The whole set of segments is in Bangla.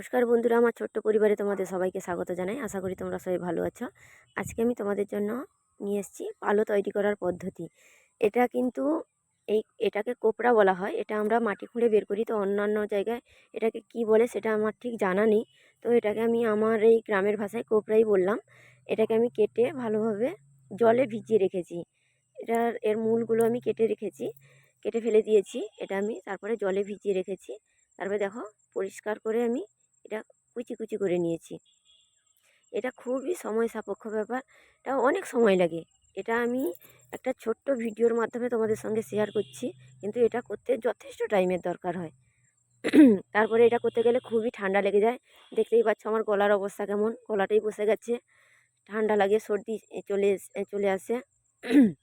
নমস্কার বন্ধুরা, আমার ছোট্ট পরিবারে তোমাদের সবাইকে স্বাগত জানাই। আশা করি তোমরা সবাই ভালো আছো। আজকে আমি তোমাদের জন্য নিয়ে এসেছি পালো তৈরি করার পদ্ধতি। এটা কিন্তু এই, এটাকে কোপড়া বলা হয়। এটা আমরা মাটি খুঁড়ে বের করি তো অন্যান্য জায়গায় এটাকে কি বলে সেটা আমার ঠিক জানা নেই। তো এটাকে আমি আমার এই গ্রামের ভাষায় কোপড়াই বললাম। এটাকে আমি কেটে ভালোভাবে জলে ভিজিয়ে রেখেছি। এটার এর মূলগুলো আমি কেটে রেখেছি, কেটে ফেলে দিয়েছি। এটা আমি তারপরে জলে ভিজিয়ে রেখেছি। তারপরে দেখো, পরিষ্কার করে আমি এটা কুচি কুচি করে নিয়েছি। এটা খুবই সময় সাপেক্ষ ব্যাপার এটা অনেক সময় লাগে। এটা আমি একটা ছোট্ট ভিডিওর মাধ্যমে তোমাদের সঙ্গে শেয়ার করছি, কিন্তু এটা করতে যথেষ্ট টাইমের দরকার হয়। তারপরে এটা করতে গেলে খুবই ঠান্ডা লেগে যায়। দেখতেই পাচ্ছ আমার গলার অবস্থা কেমন, গলাটাই বসে গেছে। ঠান্ডা লাগে, সর্দি চলে চলে আসে।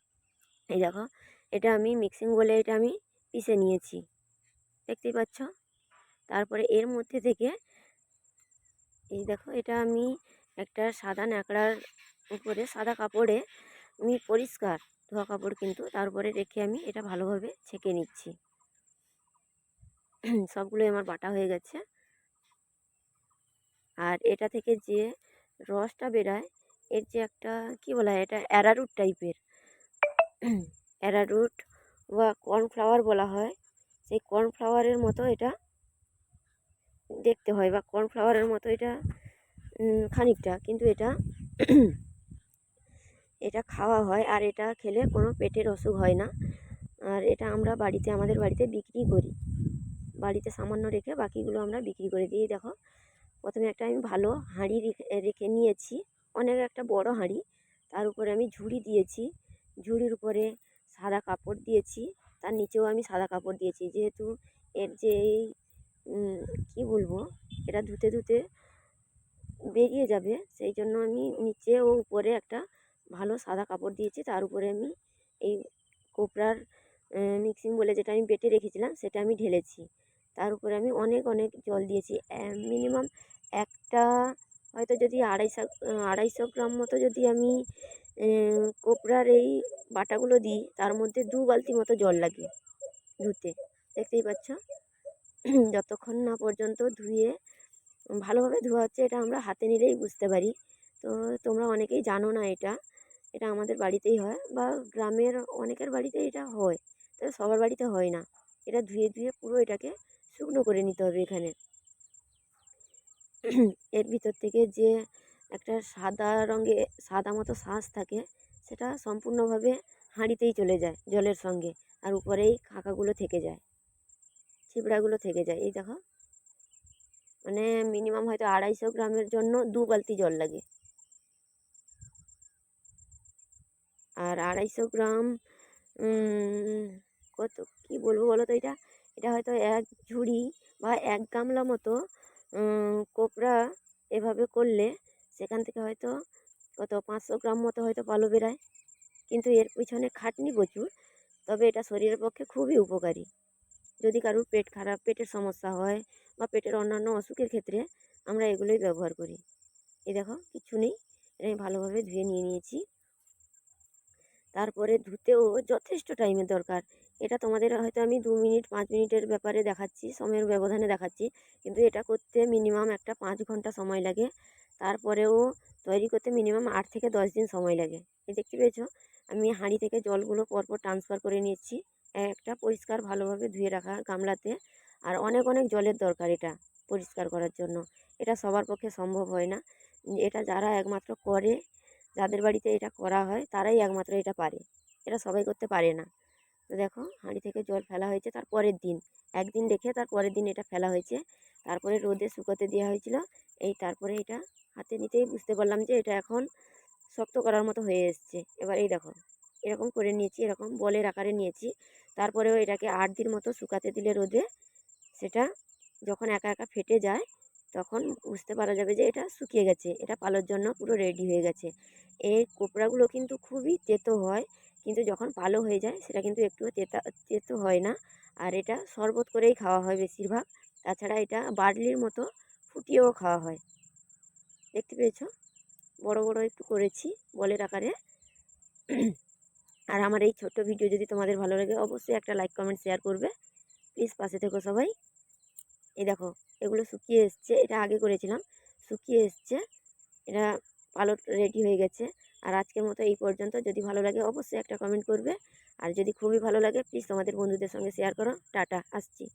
এই দেখো, এটা আমি মিক্সিং বলে এটা আমি পিষে নিয়েছি। দেখতেই পাচ্ছ? তারপরে এর মধ্যে থেকে এই দেখো, এটা আমি একটা সাদা ন্যাকড়ার উপরে, সাদা কাপড়ে আমি পরিষ্কার ধোয়া কাপড় কিন্তু তারপরে রেখে আমি এটা ভালোভাবে ছেঁকে নিচ্ছি। সবগুলোই আমার বাটা হয়ে গেছে। আর এটা থেকে যে রসটা বেরায়, এর যে একটা, কি বলা হয় এটা, অ্যারারুট টাইপের। অ্যারারুট বা কর্নফ্লাওয়ার বলা হয়, সেই কর্নফ্লাওয়ারের মতো এটা দেখতে হয় বা কর্নফ্লাওয়ারের মতো এটা খানিকটা। কিন্তু এটা এটা খাওয়া হয় আর এটা খেলে কোনো পেটের অসুখ হয় না। আর এটা আমরা বাড়িতে, আমাদের বাড়িতে বিক্রি করি। বাড়িতে সামান্য রেখে বাকিগুলো আমরা বিক্রি করে। দিই দেখো, প্রথমে একটা আমি ভালো হাঁড়ি রেখে নিয়েছি। অনেক একটা বড় হাঁড়ি। তার উপরে আমি ঝুড়ি দিয়েছি। ঝুড়ির উপরে সাদা কাপড় দিয়েছি। তার নিচেও আমি সাদা কাপড় দিয়েছি। যেহেতু এর যে এই কী বলব? এটা ধুতে ধুতে বেরিয়ে যাবে। সেই জন্য আমি নিচে ও উপরে একটা ভালো সাদা কাপড় দিয়েছি। তার উপরে আমি এই কোপড়ার মিক্সিং বলে যেটা আমি বেটে রেখেছিলাম, সেটা আমি ঢেলেছি। তার উপরে আমি অনেক অনেক জল দিয়েছি। মিনিমাম একটা, হয়তো যদি আড়াইশো আড়াইশো গ্রাম মতো যদি আমি কোপড়ার এই বাটাগুলো দিই, তার মধ্যে দু বালতি মতো জল লাগে ধুতে। দেখতেই পাচ্ছ? যতক্ষণ না পর্যন্ত ধুয়ে, ভালোভাবে ধোয়া হচ্ছে, এটা আমরা হাতে নিলেই বুঝতে পারি। তো তোমরা অনেকেই জানো না এটা। এটা আমাদের বাড়িতেই হয় বা গ্রামের অনেকের বাড়িতে এটা হয়, তবে সবার বাড়িতে হয় না। এটা ধুয়ে ধুয়ে পুরো এটাকে শুকনো করে নিতে হবে এখানে। এর ভিতর থেকে যে একটা সাদা রঙে, সাদা মতো শ্বাস থাকে, সেটা সম্পূর্ণভাবে হাঁড়িতেই চলে যায় জলের সঙ্গে, আর উপরেই খাঁকাগুলো থেকে যায়। ছিবড়াগুলো থেকে যায়, এই দেখো। মানে মিনিমাম হয়তো আড়াইশো গ্রামের জন্য দু বালতি জল লাগে। আর আড়াইশো গ্রাম কত, কি বলব বলো তো এটা? এটা হয়তো এক ঝুড়ি বা এক গামলা মতো কোপড়া এভাবে করলে সেখান থেকে হয়তো কত, পাঁচশো গ্রাম মতো হয়তো পালো বেরায়। কিন্তু এর পিছনে খাটনি প্রচুর, তবে এটা শরীরের পক্ষে খুবই উপকারী। যদি কারোর পেট খারাপ, পেটের সমস্যা হয় বা পেটের অন্যান্য অসুখের ক্ষেত্রে আমরা এগুলোই ব্যবহার করি। এই দেখো, কিছু নেই, এটা আমি ভালোভাবে ধুয়ে নিয়ে নিয়েছি। তারপরে ধুতেও যথেষ্ট টাইমের দরকার। এটা তোমাদের হয়তো আমি দু মিনিট, পাঁচ মিনিটের ব্যাপারে দেখাচ্ছি, সময়ের ব্যবধানে দেখাচ্ছি। কিন্তু এটা করতে মিনিমাম একটা পাঁচ ঘণ্টা সময় লাগে। তারপরেও তৈরি করতে মিনিমাম আট থেকে দশ দিন সময় লাগে। এই দেখতে পেয়েছ? আমি হাঁড়ি থেকে জলগুলো পরপর ট্রান্সফার করে নিচ্ছি একটা পরিষ্কার ভালোভাবে ধুয়ে রাখা গামলাতে। আর অনেক অনেক জলের দরকার এটা পরিষ্কার করার জন্য। এটা সবার পক্ষে সম্ভব হয় না। এটা যারা একমাত্র করে, যাদের বাড়িতে এটা করা হয়, তারাই একমাত্র এটা পারে। এটা সবাই করতে পারে না। তো দেখো, হাঁড়ি থেকে জল ফেলা হয়েছে তার পরের দিন। একদিন রেখে তার পরের দিন এটা ফেলা হয়েছে। তারপরে রোদে শুকোতে দেওয়া হয়েছিল। এই তারপরে এটা হাতে নিতেই বুঝতে পারলাম যে এটা এখন শক্ত করার মতো হয়ে এসছে। এবার এই দেখো এরকম করে নিয়েছি, এরকম বলের আকারে নিয়েছি। তারপরেও এটাকে আট দিন মতো শুকাতে দিলে রোদে, সেটা যখন একা একা ফেটে যায়, তখন বুঝতে পারা যাবে যে এটা শুকিয়ে গেছে, এটা পালোর জন্য পুরো রেডি হয়ে গেছে। এই কোপড়াগুলো কিন্তু খুবই তেতো হয়, কিন্তু যখন পালো হয়ে যায়, সেটা কিন্তু একটুও তেতা, তেতো হয় না। আর এটা শরবত করেই খাওয়া হয় বেশিরভাগ, তাছাড়া এটা বার্লির মতো ফুটিয়েও খাওয়া হয়। দেখতে পেয়েছ? বড় বড় একটু করেছি বলের আকারে। আর আমার এই ছোট্ট ভিডিও যদি তোমাদের ভালো লাগে, অবশ্যই একটা লাইক কমেন্ট শেয়ার করবে। প্লিজ পাশে থেকো সবাই। এই দেখো, এগুলো শুকিয়ে এসছে। এটা আগে করেছিলাম। শুকিয়ে এসছে। এটা পালট রেডি হয়ে গেছে। আর আজকের মতো এই পর্যন্ত। যদি ভালো লাগে, অবশ্যই একটা কমেন্ট করবে। আর যদি খুবই ভালো লাগে প্লিজ তোমাদের বন্ধুদের সঙ্গে শেয়ার করো। টাটা, আসছি।